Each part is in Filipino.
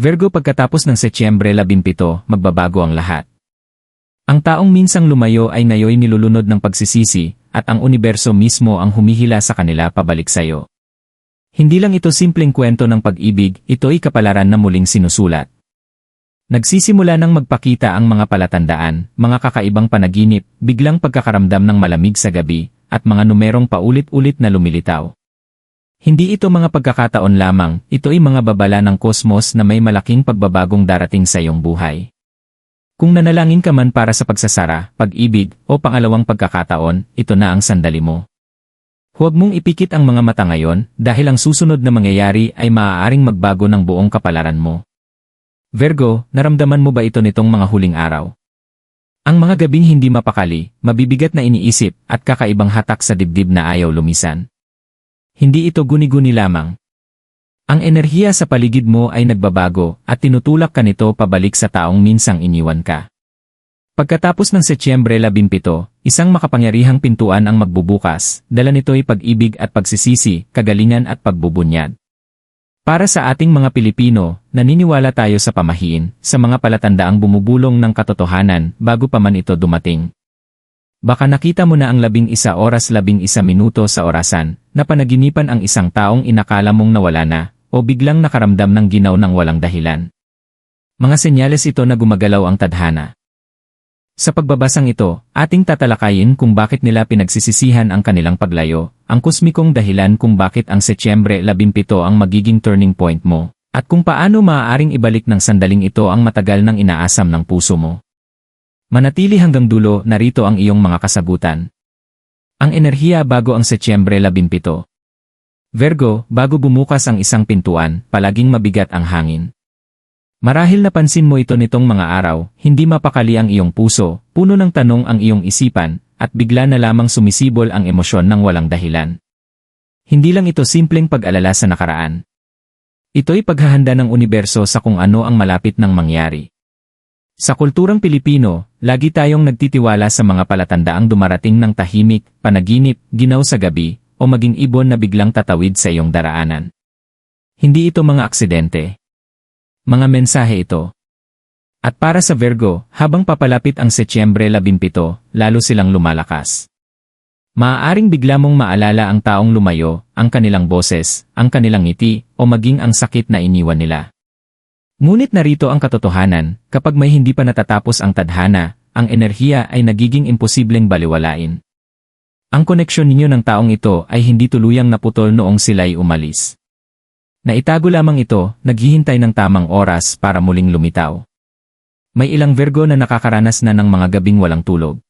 Virgo pagkatapos ng Setyembre 17, magbabago ang lahat. Ang taong minsang lumayo ay ngayon nilulunod ng pagsisisi, at ang universo mismo ang humihila sa kanila pabalik sayo. Hindi lang ito simpleng kwento ng pag-ibig, ito'y kapalaran na muling sinusulat. Nagsisimula nang magpakita ang mga palatandaan, mga kakaibang panaginip, biglang pagkakaramdam ng malamig sa gabi, at mga numerong paulit-ulit na lumilitaw. Hindi ito mga pagkakataon lamang, ito ay mga babala ng kosmos na may malaking pagbabagong darating sa iyong buhay. Kung nanalangin ka man para sa pagsasara, pag-ibig, o pangalawang pagkakataon, ito na ang sandali mo. Huwag mong ipikit ang mga mata ngayon dahil ang susunod na mangyayari ay maaaring magbago ng buong kapalaran mo. Virgo, naramdaman mo ba ito nitong mga huling araw? Ang mga gabing hindi mapakali, mabibigat na iniisip, at kakaibang hatak sa dibdib na ayaw lumisan. Hindi ito guni-guni lamang. Ang enerhiya sa paligid mo ay nagbabago at tinutulak ka nito pabalik sa taong minsang iniwan ka. Pagkatapos ng Setyembre 17, isang makapangyarihang pintuan ang magbubukas, dala nito'y pag-ibig at pagsisisi, kagalingan at pagbubunyad. Para sa ating mga Pilipino, naniniwala tayo sa pamahiin, sa mga palatandaang bumubulong ng katotohanan bago pa man ito dumating. Baka nakita mo na ang labing isa oras labing isa minuto sa orasan, na panaginipan ang isang taong inakala mong nawala na, o biglang nakaramdam ng ginaw ng walang dahilan. Mga senyales ito na gumagalaw ang tadhana. Sa pagbabasang ito, ating tatalakayin kung bakit nila pinagsisisihan ang kanilang paglayo, ang kusmikong dahilan kung bakit ang Setyembre 17 ang magiging turning point mo, at kung paano maaaring ibalik ng sandaling ito ang matagal ng inaasam ng puso mo. Manatili hanggang dulo, narito ang iyong mga kasagutan. Ang enerhiya bago ang Setyembre 17. Virgo, bago bumukas ang isang pintuan, palaging mabigat ang hangin. Marahil napansin mo ito nitong mga araw, hindi mapakali ang iyong puso, puno ng tanong ang iyong isipan, at bigla na lamang sumisibol ang emosyon ng walang dahilan. Hindi lang ito simpleng pag-alala sa nakaraan. Ito'y paghahanda ng universo sa kung ano ang malapit ng mangyari. Sa kulturang Pilipino, lagi tayong nagtitiwala sa mga palatandaang dumarating ng tahimik, panaginip, ginaw sa gabi, o maging ibon na biglang tatawid sa iyong daraanan. Hindi ito mga aksidente. Mga mensahe ito. At para sa Virgo, habang papalapit ang Setyembre 17, lalo silang lumalakas. Maaaring bigla mong maalala ang taong lumayo, ang kanilang boses, ang kanilang ngiti, o maging ang sakit na iniwan nila. Ngunit narito ang katotohanan, kapag may hindi pa natatapos ang tadhana, ang enerhiya ay nagiging imposibleng baliwalain. Ang koneksyon ninyo ng taong ito ay hindi tuluyang naputol noong sila'y umalis. Naitago lamang ito, naghihintay ng tamang oras para muling lumitaw. May ilang Virgo na nakakaranas na ng mga gabing walang tulog.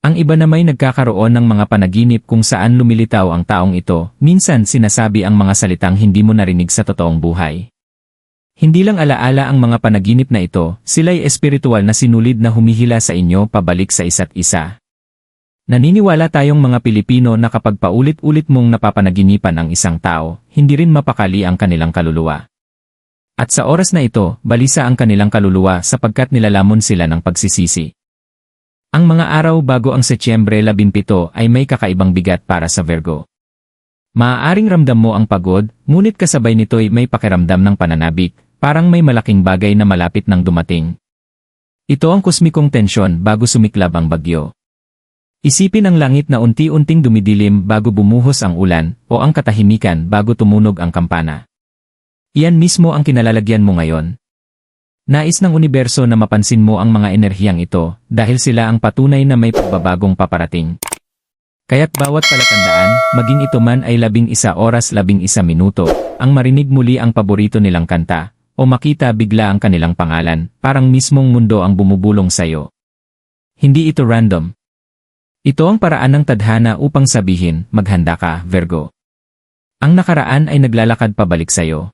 Ang iba na may nagkakaroon ng mga panaginip kung saan lumilitaw ang taong ito, minsan sinasabi ang mga salitang hindi mo narinig sa totoong buhay. Hindi lang alaala ang mga panaginip na ito, sila'y espiritual na sinulid na humihila sa inyo pabalik sa isa't isa. Naniniwala tayong mga Pilipino na kapag paulit-ulit mong napapanaginipan ang isang tao, hindi rin mapakali ang kanilang kaluluwa. At sa oras na ito, balisa ang kanilang kaluluwa sapagkat nilalamon sila ng pagsisisi. Ang mga araw bago ang Setyembre 17 ay may kakaibang bigat para sa Virgo. Maaaring ramdam mo ang pagod, ngunit kasabay nito'y may pakiramdam ng pananabik, Parang may malaking bagay na malapit nang dumating. Ito ang kosmikong tensyon bago sumiklab ang bagyo. Isipin ang langit na unti-unting dumidilim bago bumuhos ang ulan o ang katahimikan bago tumunog ang kampana. Iyan mismo ang kinalalagyan mo ngayon. Nais ng universo na mapansin mo ang mga enerhiyang ito dahil sila ang patunay na may pagbabagong paparating. Kaya't bawat palatandaan, maging ito man ay labing isa oras labing isa minuto, ang marinig muli ang paborito nilang kanta, o makita bigla ang kanilang pangalan, parang mismong mundo ang bumubulong sayo. Hindi ito random. Ito ang paraan ng tadhana upang sabihin, maghanda ka, Virgo. Ang nakaraan ay naglalakad pabalik sayo.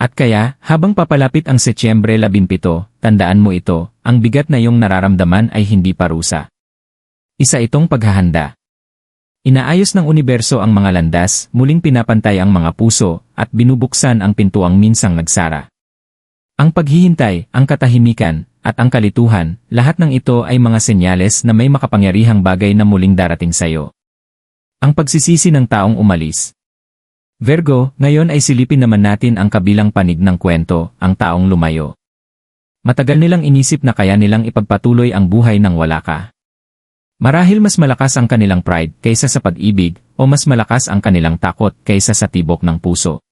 At kaya, habang papalapit ang Setyembre 17, tandaan mo ito, ang bigat na iyong nararamdaman ay hindi parusa. Isa itong paghahanda. Inaayos ng universo ang mga landas, muling pinapantay ang mga puso, at binubuksan ang pintuang minsang nagsara. Ang paghihintay, ang katahimikan, at ang kalituhan, lahat ng ito ay mga senyales na may makapangyarihang bagay na muling darating sa iyo. Ang pagsisisi ng taong umalis. Virgo, ngayon ay silipin naman natin ang kabilang panig ng kwento, ang taong lumayo. Matagal nilang inisip na kaya nilang ipagpatuloy ang buhay ng wala ka. Marahil mas malakas ang kanilang pride kaysa sa pag-ibig, o mas malakas ang kanilang takot kaysa sa tibok ng puso.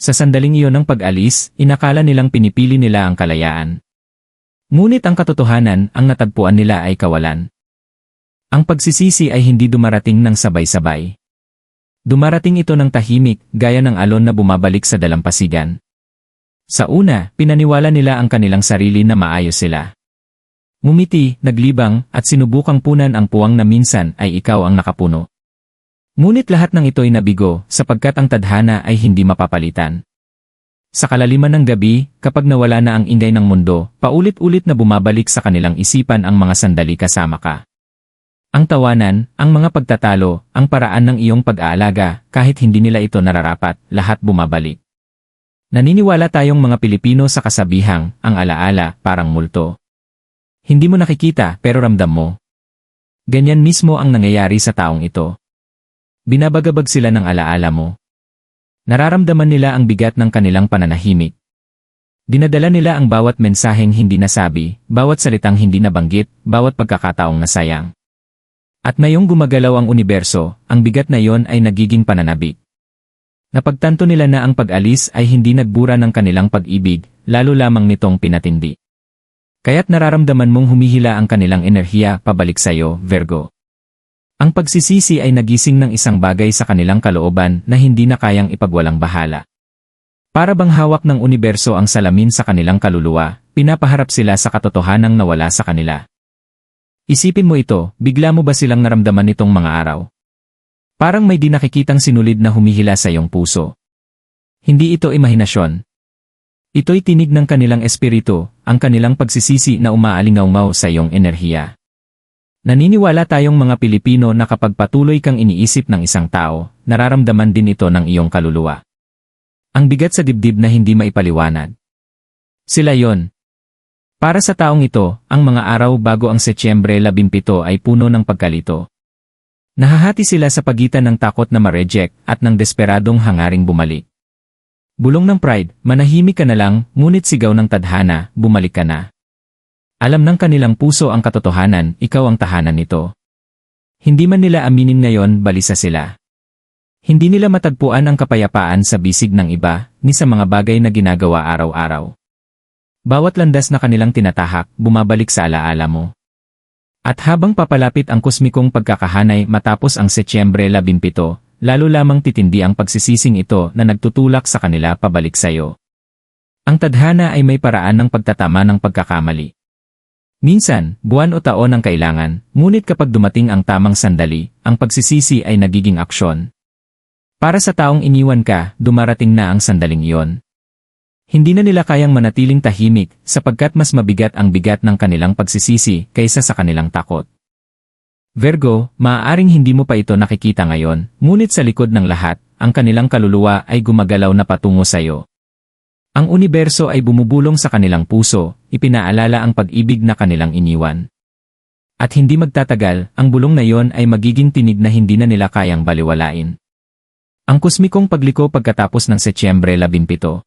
Sa sandaling iyon ng pag-alis, inakala nilang pinipili nila ang kalayaan. Ngunit ang katotohanan, ang natagpuan nila ay kawalan. Ang pagsisisi ay hindi dumarating ng sabay-sabay. Dumarating ito ng tahimik, gaya ng alon na bumabalik sa dalampasigan. Sa una, pinaniwala nila ang kanilang sarili na maayos sila. Ngumiti, naglibang, at sinubukang punan ang puwang na minsan ay ikaw ang nakapuno. Ngunit lahat ng ito'y nabigo, sapagkat ang tadhana ay hindi mapapalitan. Sa kalaliman ng gabi, kapag nawala na ang ingay ng mundo, paulit-ulit na bumabalik sa kanilang isipan ang mga sandali kasama ka. Ang tawanan, ang mga pagtatalo, ang paraan ng iyong pag-aalaga, kahit hindi nila ito nararapat, lahat bumabalik. Naniniwala tayong mga Pilipino sa kasabihang, ang alaala, parang multo. Hindi mo nakikita pero ramdam mo. Ganyan mismo ang nangyayari sa taong ito. Binabagabag sila ng alaala mo. Nararamdaman nila ang bigat ng kanilang pananahimik. Dinadala nila ang bawat mensaheng hindi nasabi, bawat salitang hindi nabanggit, bawat pagkakataong nasayang. At ngayong gumagalaw ang universo, ang bigat na yon ay nagiging pananabik. Napagtanto nila na ang pag-alis ay hindi nagbura ng kanilang pag-ibig, lalo lamang nitong pinatindi. Kaya't nararamdaman mong humihila ang kanilang enerhiya pabalik sa'yo, Virgo. Ang pagsisisi ay nagising ng isang bagay sa kanilang kalooban na hindi na kayang ipagwalang bahala. Para bang hawak ng universo ang salamin sa kanilang kaluluwa, pinapaharap sila sa katotohanang nawala sa kanila. Isipin mo ito, bigla mo ba silang naramdaman nitong mga araw? Parang may di nakikitang sinulid na humihila sa iyong puso. Hindi ito imahinasyon. Ito'y tinig ng kanilang espiritu, ang kanilang pagsisisi na umaalingaw sa iyong enerhiya. Naniniwala tayong mga Pilipino na kapag patuloy kang iniisip ng isang tao, nararamdaman din ito ng iyong kaluluwa. Ang bigat sa dibdib na hindi maipaliwanag. Sila yon, para sa taong ito, ang mga araw bago ang Setyembre 17 ay puno ng pagkalito. Nahahati sila sa pagitan ng takot na ma-reject at ng desperadong hangaring bumalik. Bulong ng pride, manahimik ka na lang, ngunit sigaw ng tadhana, bumalik ka na. Alam ng kanilang puso ang katotohanan, ikaw ang tahanan nito. Hindi man nila aminin ngayon, balisa sila. Hindi nila matagpuan ang kapayapaan sa bisig ng iba, ni sa mga bagay na ginagawa araw-araw. Bawat landas na kanilang tinatahak, bumabalik sa alaala mo. At habang papalapit ang kusmikong pagkakahanay matapos ang Setyembre 17, lalo lamang titindi ang pagsisising ito na nagtutulak sa kanila pabalik sa iyo. Ang tadhana ay may paraan ng pagtatama ng pagkakamali. Minsan, buwan o taon ang kailangan, ngunit kapag dumating ang tamang sandali, ang pagsisisi ay nagiging aksyon. Para sa taong iniwan ka, dumarating na ang sandaling iyon. Hindi na nila kayang manatiling tahimik sapagkat mas mabigat ang bigat ng kanilang pagsisisi kaysa sa kanilang takot. Virgo, maaaring hindi mo pa ito nakikita ngayon, ngunit sa likod ng lahat, ang kanilang kaluluwa ay gumagalaw na patungo sa iyo. Ang universo ay bumubulong sa kanilang puso, ipinaalala ang pag-ibig na kanilang iniwan. At hindi magtatagal, ang bulong na yon ay magiging tinig na hindi na nila kayang baliwalain. Ang kusmikong pagliko pagkatapos ng Setyembre 17.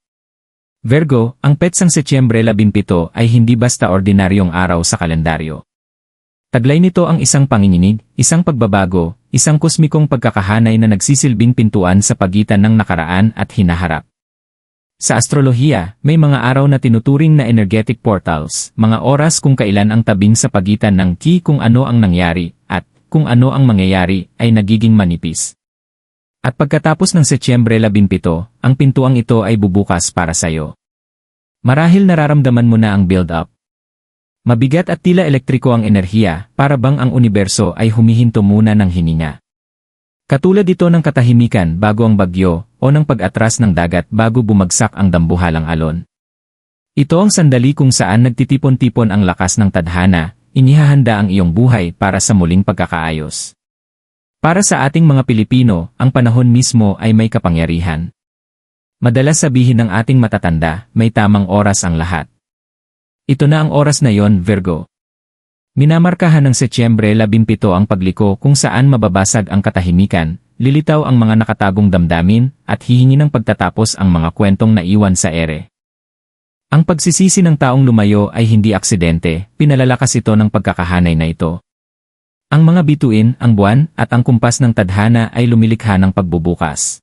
Virgo, ang petsang Setyembre 17 ay hindi basta ordinaryong araw sa kalendaryo. Taglay nito ang isang panginginig, isang pagbabago, isang kosmikong pagkakahanay na nagsisilbing pintuan sa pagitan ng nakaraan at hinaharap. Sa astrolohiya, may mga araw na tinuturing na energetic portals, mga oras kung kailan ang tabing sa pagitan ng ki kung ano ang nangyari, at kung ano ang mangyayari ay nagiging manipis. At pagkatapos ng Setyembre 17, ang pintuang ito ay bubukas para sa'yo. Marahil nararamdaman mo na ang build-up. Mabigat at tila elektriko ang enerhiya, para bang ang universo ay humihinto muna ng hininga. Katulad ito ng katahimikan bago ang bagyo, o ng pag-atras ng dagat bago bumagsak ang dambuhalang alon. Ito ang sandali kung saan nagtitipon-tipon ang lakas ng tadhana, inihahanda ang iyong buhay para sa muling pagkakaayos. Para sa ating mga Pilipino, ang panahon mismo ay may kapangyarihan. Madalas sabihin ng ating matatanda, may tamang oras ang lahat. Ito na ang oras na yon, Virgo. Minamarkahan ng Setyembre 17 ang pagliko kung saan mababasag ang katahimikan, lilitaw ang mga nakatagong damdamin, at hihingi ng pagtatapos ang mga kwentong naiwan sa ere. Ang pagsisisi ng taong lumayo ay hindi aksidente, pinalalakas ito ng pagkakahanay na ito. Ang mga bituin, ang buwan, at ang kumpas ng tadhana ay lumilikha ng pagbubukas.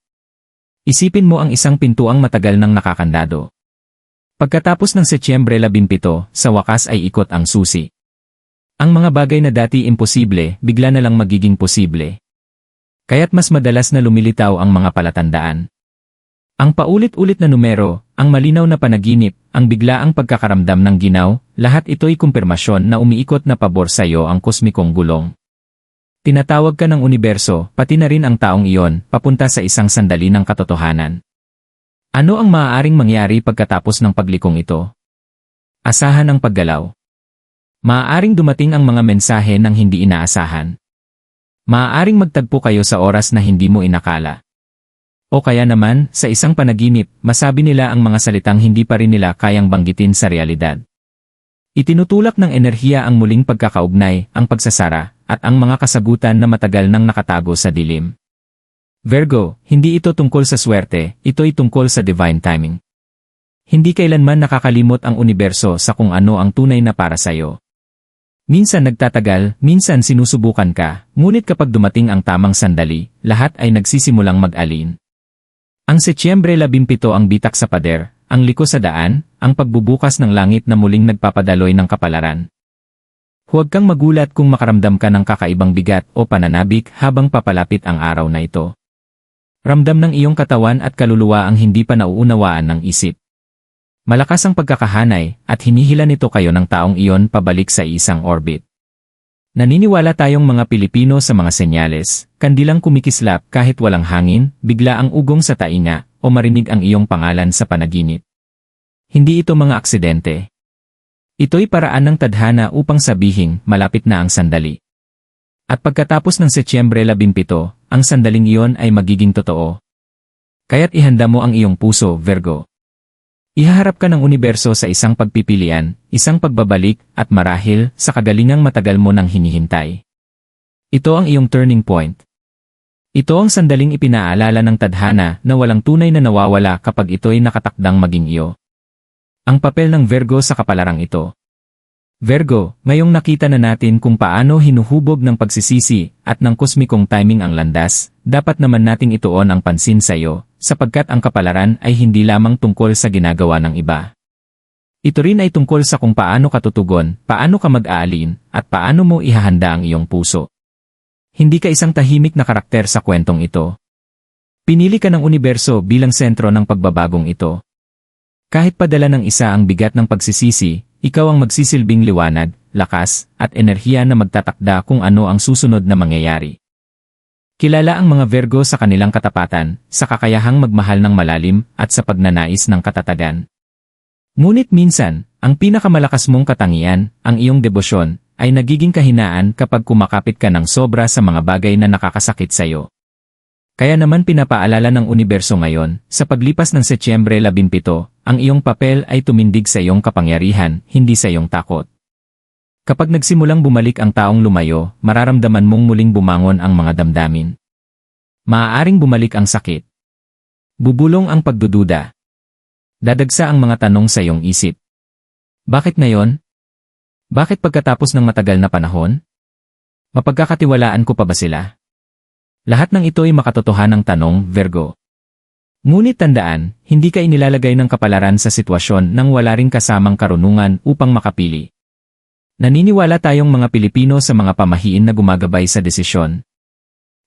Isipin mo ang isang pintuang matagal nang nakakandado. Pagkatapos ng Setyembre 17, sa wakas ay ikot ang susi. Ang mga bagay na dati imposible, bigla na lang magiging posible. Kaya't mas madalas na lumilitaw ang mga palatandaan. Ang paulit-ulit na numero, ang malinaw na panaginip, ang biglaang pagkakaramdam ng ginaw, lahat ito'y kumpirmasyon na umiikot na pabor sa iyo ang kosmikong gulong. Tinatawag ka ng universo, pati na rin ang taong iyon, papunta sa isang sandali ng katotohanan. Ano ang maaaring mangyari pagkatapos ng paglikong ito? Asahan ang paggalaw. Maaaring dumating ang mga mensahe ng hindi inaasahan. Maaaring magtagpo kayo sa oras na hindi mo inakala. O kaya naman, sa isang panaginip, masabi nila ang mga salitang hindi pa rin nila kayang banggitin sa realidad. Itinutulak ng enerhiya ang muling pagkakaugnay, ang pagsasara, at ang mga kasagutan na matagal nang nakatago sa dilim. Virgo, hindi ito tungkol sa swerte, ito'y tungkol sa divine timing. Hindi kailanman nakakalimot ang universo sa kung ano ang tunay na para sa'yo. Minsan nagtatagal, minsan sinusubukan ka, ngunit kapag dumating ang tamang sandali, lahat ay nagsisimulang mag-alin. Ang Setyembre 17 ang bitak sa pader, ang liko sa daan, ang pagbubukas ng langit na muling nagpapadaloy ng kapalaran. Huwag kang magulat kung makaramdam ka ng kakaibang bigat o pananabik habang papalapit ang araw na ito. Ramdam ng iyong katawan at kaluluwa ang hindi pa nauunawaan ng isip. Malakas ang pagkakahanay at hinihila nito kayo ng taong iyon pabalik sa isang orbit. Naniniwala tayong mga Pilipino sa mga senyales, kandilang kumikislap kahit walang hangin, bigla ang ugong sa tainga, o marinig ang iyong pangalan sa panaginip. Hindi ito mga aksidente. Ito'y paraan ng tadhana upang sabihing malapit na ang sandali. At pagkatapos ng Setyembre 17, ang sandaling iyon ay magiging totoo. Kaya't ihanda mo ang iyong puso, Virgo. Ihaharap ka ng universo sa isang pagpipilian, isang pagbabalik, at marahil, sa kagalingang matagal mo nang hinihintay. Ito ang iyong turning point. Ito ang sandaling ipinaalala ng tadhana na walang tunay na nawawala kapag ito'y nakatakdang maging iyo. Ang papel ng Virgo sa kapalarang ito. Virgo, ngayong nakita na natin kung paano hinuhubog ng pagsisisi at ng kosmikong timing ang landas, dapat naman nating ituon ang pansin sa iyo, sapagkat ang kapalaran ay hindi lamang tungkol sa ginagawa ng iba. Ito rin ay tungkol sa kung paano ka tutugon, paano ka mag-aalin, at paano mo ihahanda ang iyong puso. Hindi ka isang tahimik na karakter sa kwentong ito. Pinili ka ng universo bilang sentro ng pagbabagong ito. Kahit padala ng isa ang bigat ng pagsisisi, ikaw ang magsisilbing liwanag, lakas, at enerhiya na magtatakda kung ano ang susunod na mangyayari. Kilala ang mga Virgo sa kanilang katapatan, sa kakayahang magmahal ng malalim, at sa pagnanais ng katatagan. Ngunit minsan, ang pinakamalakas mong katangian, ang iyong debosyon, ay nagiging kahinaan kapag kumakapit ka ng sobra sa mga bagay na nakakasakit sa iyo. Kaya naman pinapaalala ng universo ngayon, sa paglipas ng Setyembre 17, ang iyong papel ay tumindig sa iyong kapangyarihan, hindi sa iyong takot. Kapag nagsimulang bumalik ang taong lumayo, mararamdaman mong muling bumangon ang mga damdamin. Maaaring bumalik ang sakit. Bubulong ang pagdududa. Dadagsa ang mga tanong sa iyong isip. Bakit ngayon? Bakit pagkatapos ng matagal na panahon? Mapagkakatiwalaan ko pa ba sila? Lahat ng ito ay makatotohanang tanong, Virgo. Ngunit tandaan, hindi ka inilalagay ng kapalaran sa sitwasyon nang wala ring kasamang karunungan upang makapili. Naniniwala tayong mga Pilipino sa mga pamahiin na gumagabay sa desisyon.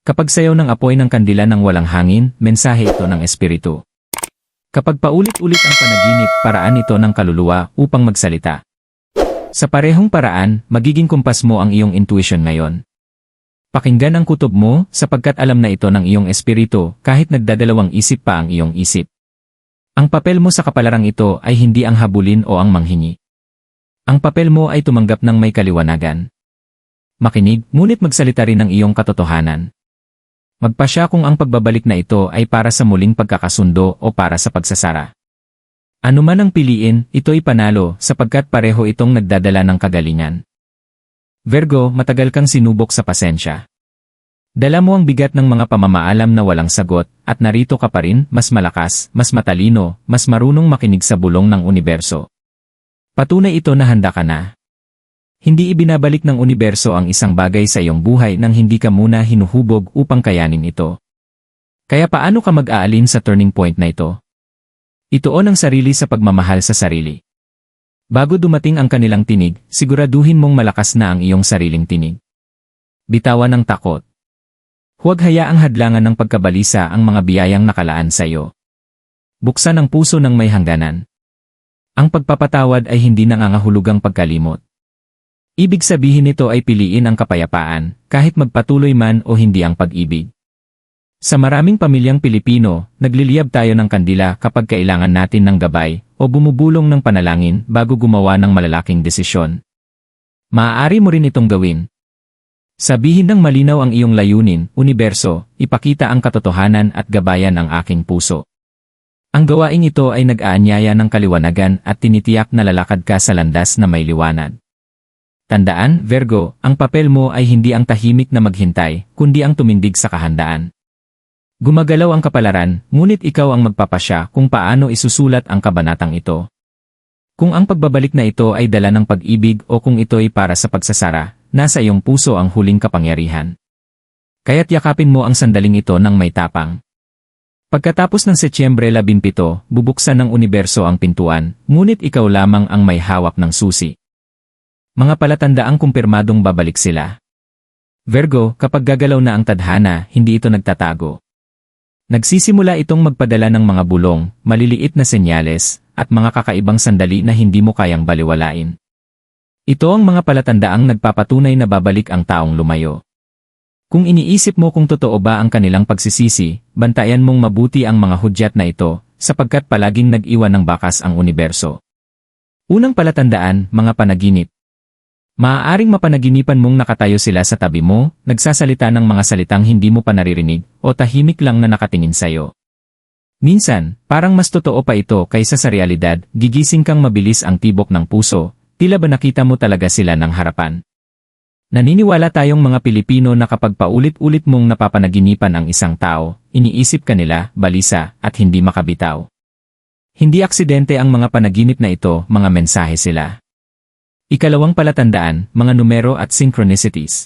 Kapag sayaw ng apoy ng kandila ng walang hangin, mensahe ito ng espiritu. Kapag paulit-ulit ang panaginip, paraan ito ng kaluluwa upang magsalita. Sa parehong paraan, magiging kumpas mo ang iyong intuition ngayon. Pakinggan ang kutob mo sapagkat alam na ito ng iyong espiritu kahit nagdadalawang isip pa ang iyong isip. Ang papel mo sa kapalarang ito ay hindi ang habulin o ang manghingi. Ang papel mo ay tumanggap ng may kaliwanagan. Makinig, ngunit magsalita rin ng iyong katotohanan. Magpasya kung ang pagbabalik na ito ay para sa muling pagkakasundo o para sa pagsasara. Ano man ang piliin, ito'y panalo sapagkat pareho itong nagdadala ng kagalingan. Virgo, matagal kang sinubok sa pasensya. Dala mo ang bigat ng mga pamamaalam na walang sagot, at narito ka pa rin, mas malakas, mas matalino, mas marunong makinig sa bulong ng universo. Patunay ito na handa ka na. Hindi ibinabalik ng universo ang isang bagay sa iyong buhay nang hindi ka muna hinuhubog upang kayanin ito. Kaya paano ka mag-aalin sa turning point na ito? Ituon ang sarili sa pagmamahal sa sarili. Bago dumating ang kanilang tinig, siguraduhin mong malakas na ang iyong sariling tinig. Bitawan ng takot. Huwag hayaang hadlangan ng pagkabalisa ang mga biyayang nakalaan sa iyo. Buksan ang puso ng may hangganan. Ang pagpapatawad ay hindi nangangahulugang pagkalimot. Ibig sabihin nito ay piliin ang kapayapaan, kahit magpatuloy man o hindi ang pag-ibig. Sa maraming pamilyang Pilipino, nagliliyab tayo ng kandila kapag kailangan natin ng gabay o bumubulong ng panalangin bago gumawa ng malalaking desisyon. Maaari mo rin itong gawin, Sabihin ng malinaw ang iyong layunin, universo, ipakita ang katotohanan at gabayan ang aking puso. Ang gawaing ito ay nag-aanyaya ng kaliwanagan at tinitiyak na lalakad ka sa landas na may liwanag. Tandaan, Virgo, ang papel mo ay hindi ang tahimik na maghintay, kundi ang tumindig sa kahandaan. Gumagalaw ang kapalaran, ngunit ikaw ang magpapasya kung paano isusulat ang kabanatang ito. Kung ang pagbabalik na ito ay dala ng pag-ibig o kung ito ay para sa pagsasara, nasa iyong puso ang huling kapangyarihan. Kaya't yakapin mo ang sandaling ito ng may tapang. Pagkatapos ng Setyembre 17, bubuksan ng universo ang pintuan, ngunit ikaw lamang ang may hawak ng susi. Mga palatandaang kumpirmadong babalik sila. Virgo, kapag gagalaw na ang tadhana, hindi ito nagtatago. Nagsisimula itong magpadala ng mga bulong, maliliit na senyales, at mga kakaibang sandali na hindi mo kayang baliwalain. Ito ang mga palatandaang nagpapatunay na babalik ang taong lumayo. Kung iniisip mo kung totoo ba ang kanilang pagsisisi, bantayan mong mabuti ang mga hudyat na ito, sapagkat palaging nag-iwan ng bakas ang universo. Unang palatandaan, mga panaginip. Maaaring mapanaginipan mong nakatayo sila sa tabi mo, nagsasalita ng mga salitang hindi mo pa naririnig, o tahimik lang na nakatingin sa'yo. Minsan, parang mas totoo pa ito kaysa sa realidad, gigising kang mabilis ang tibok ng puso, Tila ba nakita mo talaga sila ng harapan? Naniniwala tayong mga Pilipino na kapag paulit-ulit mong napapanaginipan ang isang tao, iniisip ka nila, balisa, at hindi makabitaw. Hindi aksidente ang mga panaginip na ito, mga mensahe sila. Ikalawang palatandaan, mga numero at synchronicities.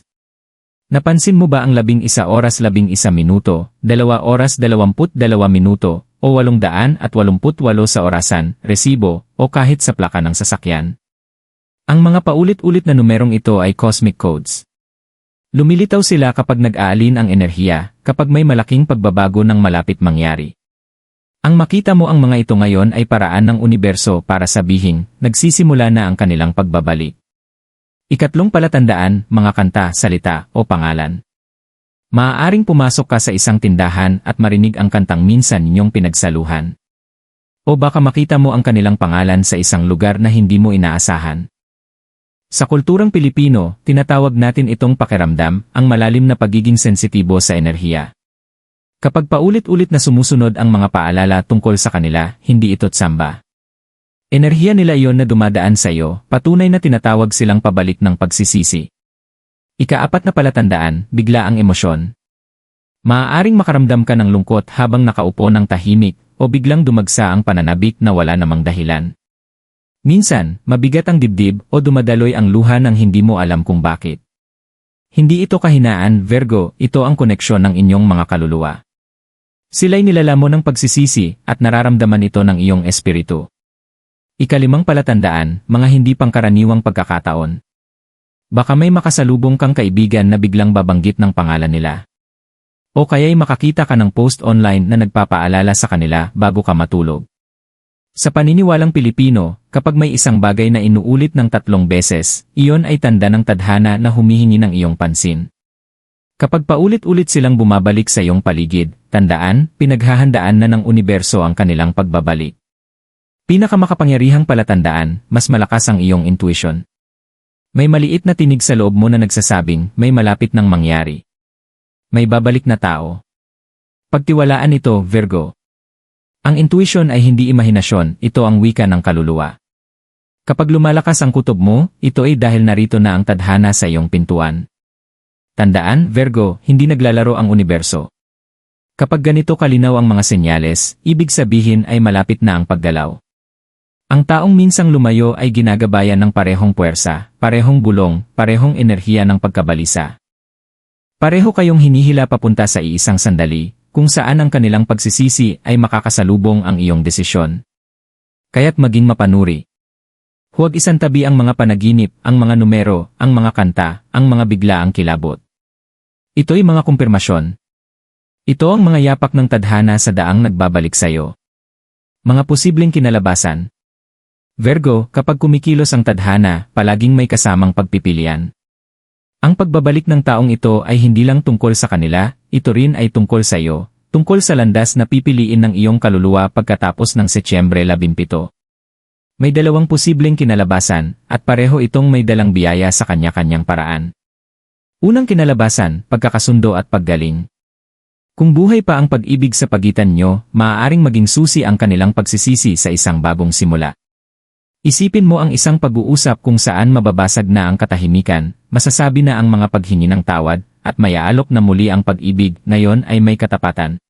Napansin mo ba ang labing isa oras labing isa minuto, dalawa oras dalawamput dalawa minuto, o walong daan at walumput walo sa orasan, resibo, o kahit sa plaka ng sasakyan? Ang mga paulit-ulit na numerong ito ay cosmic codes. Lumilitaw sila kapag nag-aalin ang enerhiya, kapag may malaking pagbabago ng malapit mangyari. Ang makita mo ang mga ito ngayon ay paraan ng universo para sabihin, nagsisimula na ang kanilang pagbabalik. Ikatlong palatandaan, mga kanta, salita, o pangalan. Maaaring pumasok ka sa isang tindahan at marinig ang kantang minsan ninyong pinagsaluhan. O baka makita mo ang kanilang pangalan sa isang lugar na hindi mo inaasahan. Sa kulturang Pilipino, tinatawag natin itong pakiramdam, ang malalim na pagiging sensitibo sa enerhiya. Kapag paulit-ulit na sumusunod ang mga paalala tungkol sa kanila, hindi ito tsamba. Enerhiya nila iyon na dumadaan sa iyo, patunay na tinatawag silang pabalik ng pagsisisi. Ikaapat na palatandaan, bigla ang emosyon. Maaaring makaramdam ka ng lungkot habang nakaupo ng tahimik, o biglang dumagsa ang pananabik na wala namang dahilan. Minsan, mabigat ang dibdib o dumadaloy ang luha ng hindi mo alam kung bakit. Hindi ito kahinaan, Virgo, ito ang koneksyon ng inyong mga kaluluwa. Sila'y nilalamon ng pagsisisi at nararamdaman ito ng iyong espiritu. Ikalimang palatandaan, mga hindi pangkaraniwang pagkakataon. Baka may makasalubong kang kaibigan na biglang babanggit ng pangalan nila. O kaya'y makakita ka ng post online na nagpapaalala sa kanila bago ka matulog. Sa paniniwalang Pilipino, kapag may isang bagay na inuulit ng tatlong beses, iyon ay tanda ng tadhana na humihingi ng iyong pansin. Kapag paulit-ulit silang bumabalik sa iyong paligid, tandaan, pinaghahandaan na ng universo ang kanilang pagbabalik. Pinakamakapangyarihang palatandaan, mas malakas ang iyong intuition. May maliit na tinig sa loob mo na nagsasabing, may malapit nang mangyari. May babalik na tao. Pagtiwalaan ito, Virgo, ang intuition ay hindi imahinasyon, ito ang wika ng kaluluwa. Kapag lumalakas ang kutob mo, ito ay dahil narito na ang tadhana sa iyong pintuan. Tandaan, Virgo, hindi naglalaro ang universo. Kapag ganito kalinaw ang mga senyales, ibig sabihin ay malapit na ang paggalaw. Ang taong minsang lumayo ay ginagabayan ng parehong puwersa, parehong bulong, parehong enerhiya ng pagkabalisa. Pareho kayong hinihila papunta sa iisang sandali, kung saan ang kanilang pagsisisi ay makakasalubong ang iyong desisyon. Kaya't maging mapanuri. Huwag isantabi ang mga panaginip, ang mga numero, ang mga kanta, ang mga biglaang kilabot. Ito'y mga kumpirmasyon. Ito ang mga yapak ng tadhana sa daang nagbabalik sa'yo. Mga posibleng kinalabasan. Virgo, kapag kumikilos ang tadhana, palaging may kasamang pagpipilian. Ang pagbabalik ng taong ito ay hindi lang tungkol sa kanila, ito rin ay tungkol sa iyo, tungkol sa landas na pipiliin ng iyong kaluluwa pagkatapos ng Setyembre 17. May dalawang posibleng kinalabasan, at pareho itong may dalang biyaya sa kanya-kanyang paraan. Unang kinalabasan, pagkakasundo at paggaling. Kung buhay pa ang pag-ibig sa pagitan nyo, maaaring maging susi ang kanilang pagsisisi sa isang bagong simula. Isipin mo ang isang pag-uusap kung saan mababasag na ang katahimikan, masasabi na ang mga paghingi ng tawad, at mayaalok na muli ang pag-ibig, ngayon ay may katapatan.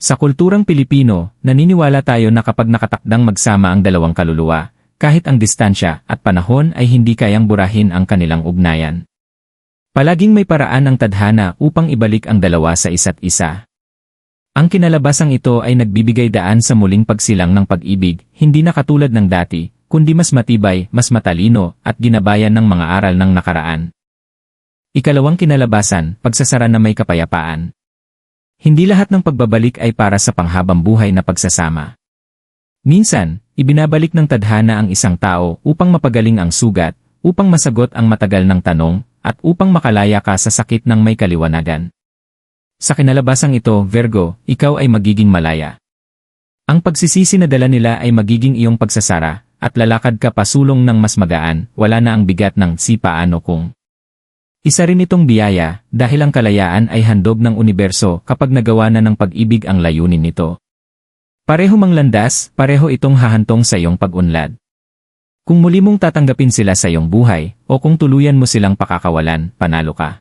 Sa kulturang Pilipino, naniniwala tayo na kapag nakatakdang magsama ang dalawang kaluluwa, kahit ang distansya at panahon ay hindi kayang burahin ang kanilang ugnayan. Palaging may paraan ang tadhana upang ibalik ang dalawa sa isa't isa. Ang kinalabasang ito ay nagbibigay daan sa muling pagsilang ng pag-ibig, hindi na katulad ng dati, kundi mas matibay, mas matalino, at ginabayan ng mga aral ng nakaraan. Ikalawang kinalabasan, pagsasara na may kapayapaan. Hindi lahat ng pagbabalik ay para sa panghabang buhay na pagsasama. Minsan, ibinabalik ng tadhana ang isang tao upang mapagaling ang sugat, upang masagot ang matagal ng tanong, at upang makalaya ka sa sakit ng may kaliwanagan. Sa kinalabasang ito, Virgo, ikaw ay magiging malaya. Ang pagsisisi na dala nila ay magiging iyong pagsasara, at lalakad ka pasulong ng mas magaan, wala na ang bigat ng si paano kung. Isa rin itong biyaya, dahil ang kalayaan ay handog ng universo kapag nagawa na ng pag-ibig ang layunin nito. Pareho mang landas, pareho itong hahantong sa iyong pag-unlad. Kung muli mong tatanggapin sila sa iyong buhay, o kung tuluyan mo silang pakakawalan, panalo ka.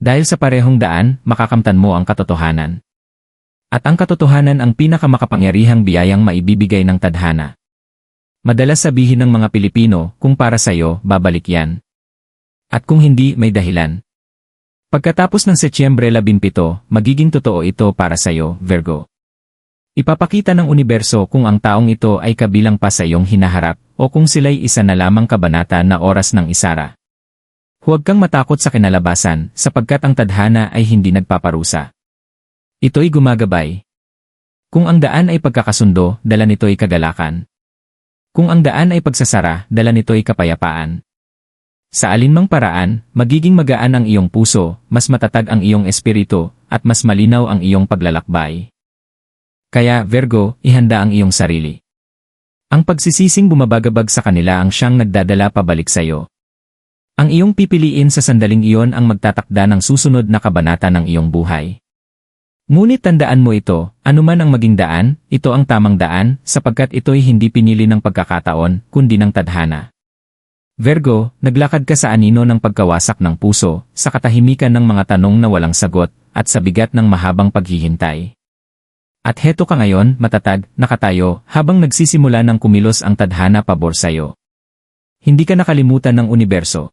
Dahil sa parehong daan, makakamtan mo ang katotohanan. At ang katotohanan ang pinakamakapangyarihang biyayang maibibigay ng tadhana. Madalas sabihin ng mga Pilipino, kung para sa'yo, babalik yan. At kung hindi, may dahilan. Pagkatapos ng Setyembre 17, magiging totoo ito para sa'yo, Virgo. Ipapakita ng universo kung ang taong ito ay kabilang pa sa iyong hinaharap o kung sila'y isa na lamang kabanata na oras ng isara. Huwag kang matakot sa kinalabasan sapagkat ang tadhana ay hindi nagpaparusa. Ito'y gumagabay. Kung ang daan ay pagkakasundo, dala nito'y kagalakan. Kung ang daan ay pagsasara, dala nito'y kapayapaan. Sa alinmang paraan, magiging magaan ang iyong puso, mas matatag ang iyong espiritu, at mas malinaw ang iyong paglalakbay. Kaya, Virgo, ihanda ang iyong sarili. Ang pagsisising bumabagabag sa kanila ang siyang nagdadala pabalik sa iyo. Ang iyong pipiliin sa sandaling iyon ang magtatakda ng susunod na kabanata ng iyong buhay. Ngunit tandaan mo ito, anuman ang maging daan, ito ang tamang daan, sapagkat ito'y hindi pinili ng pagkakataon, kundi ng tadhana. Virgo, naglakad ka sa anino ng pagkawasak ng puso, sa katahimikan ng mga tanong na walang sagot, at sa bigat ng mahabang paghihintay. At heto ka ngayon, matatag, nakatayo, habang nagsisimula ng kumilos ang tadhana pabor sa'yo. Hindi ka nakalimutan ng universo.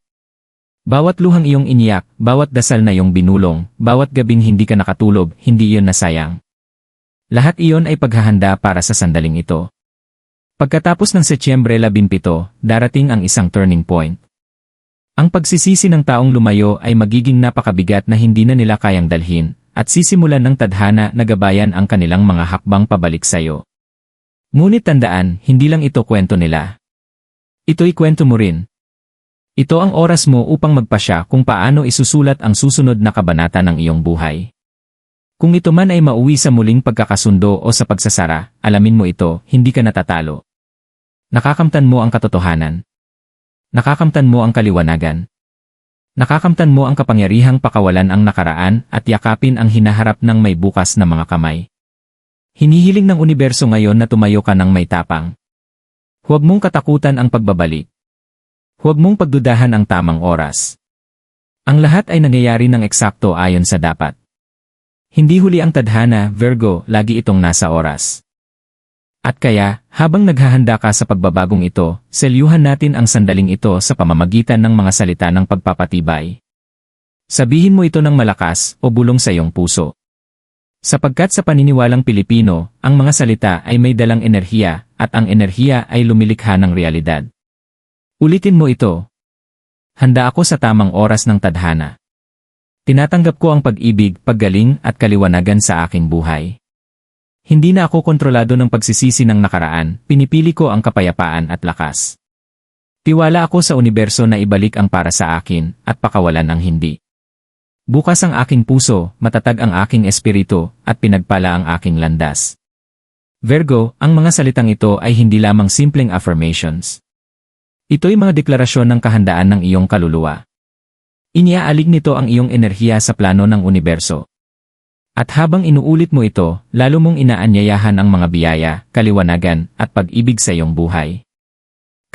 Bawat luhang iyong iniyak, bawat dasal na iyong binulong, bawat gabing hindi ka nakatulog, hindi iyon nasayang. Lahat iyon ay paghahanda para sa sandaling ito. Pagkatapos ng Setyembre 17, darating ang isang turning point. Ang pagsisisi ng taong lumayo ay magiging napakabigat na hindi na nila kayang dalhin, at sisimulan ng tadhana na gabayan ang kanilang mga hakbang pabalik sa iyo. Ngunit tandaan, hindi lang ito kwento nila. Ito'y kwento mo rin. Ito ang oras mo upang magpasya kung paano isusulat ang susunod na kabanata ng iyong buhay. Kung ito man ay mauwi sa muling pagkakasundo o sa pagsasara, alamin mo ito, hindi ka natatalo. Nakakamtan mo ang katotohanan. Nakakamtan mo ang kaliwanagan. Nakakamtan mo ang kapangyarihang pakawalan ang nakaraan at yakapin ang hinaharap ng may bukas na mga kamay. Hinihiling ng universo ngayon na tumayo ka ng may tapang. Huwag mong katakutan ang pagbabalik. Huwag mong pagdudahan ang tamang oras. Ang lahat ay nangyayari ng eksakto ayon sa dapat. Hindi huli ang tadhana, Virgo, lagi itong nasa oras. At kaya, habang naghahanda ka sa pagbabagong ito, selyuhan natin ang sandaling ito sa pamamagitan ng mga salita ng pagpapatibay. Sabihin mo ito ng malakas o bulong sa iyong puso. Sapagkat sa paniniwalang Pilipino, ang mga salita ay may dalang enerhiya, at ang enerhiya ay lumilikha ng realidad. Ulitin mo ito. Handa ako sa tamang oras ng tadhana. Tinatanggap ko ang pag-ibig, paggaling at kaliwanagan sa aking buhay. Hindi na ako kontrolado ng pagsisisi ng nakaraan, pinipili ko ang kapayapaan at lakas. Tiwala ako sa universo na ibalik ang para sa akin at pakawalan ang hindi. Bukas ang aking puso, matatag ang aking espiritu, at pinagpala ang aking landas. Virgo, ang mga salitang ito ay hindi lamang simpleng affirmations. Ito'y mga deklarasyon ng kahandaan ng iyong kaluluwa. Iniaalig nito ang iyong enerhiya sa plano ng universo. At habang inuulit mo ito, lalo mong inaanyayahan ang mga biyaya, kaliwanagan, at pag-ibig sa iyong buhay.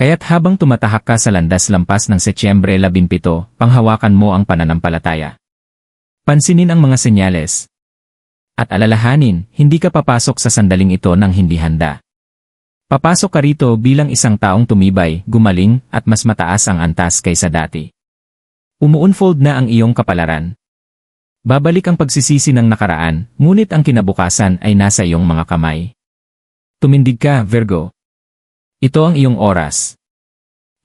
Kaya't habang tumatahak ka sa landas lampas ng Setyembre 17, panghawakan mo ang pananampalataya. Pansinin ang mga senyales. At alalahanin, hindi ka papasok sa sandaling ito ng hindi handa. Papasok ka rito bilang isang taong tumibay, gumaling, at mas mataas ang antas kaysa dati. Umuunfold na ang iyong kapalaran. Babalik ang pagsisisi ng nakaraan, ngunit ang kinabukasan ay nasa iyong mga kamay. Tumindig ka, Virgo. Ito ang iyong oras.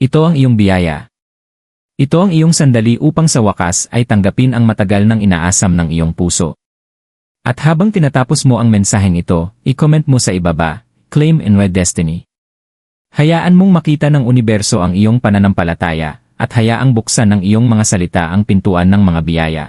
Ito ang iyong biyaya. Ito ang iyong sandali upang sa wakas ay tanggapin ang matagal ng inaasam ng iyong puso. At habang tinatapos mo ang mensaheng ito, i-comment mo sa ibaba, Claim in my destiny. Hayaan mong makita ng universo ang iyong pananampalataya, at hayaang buksan ng iyong mga salita ang pintuan ng mga biyaya.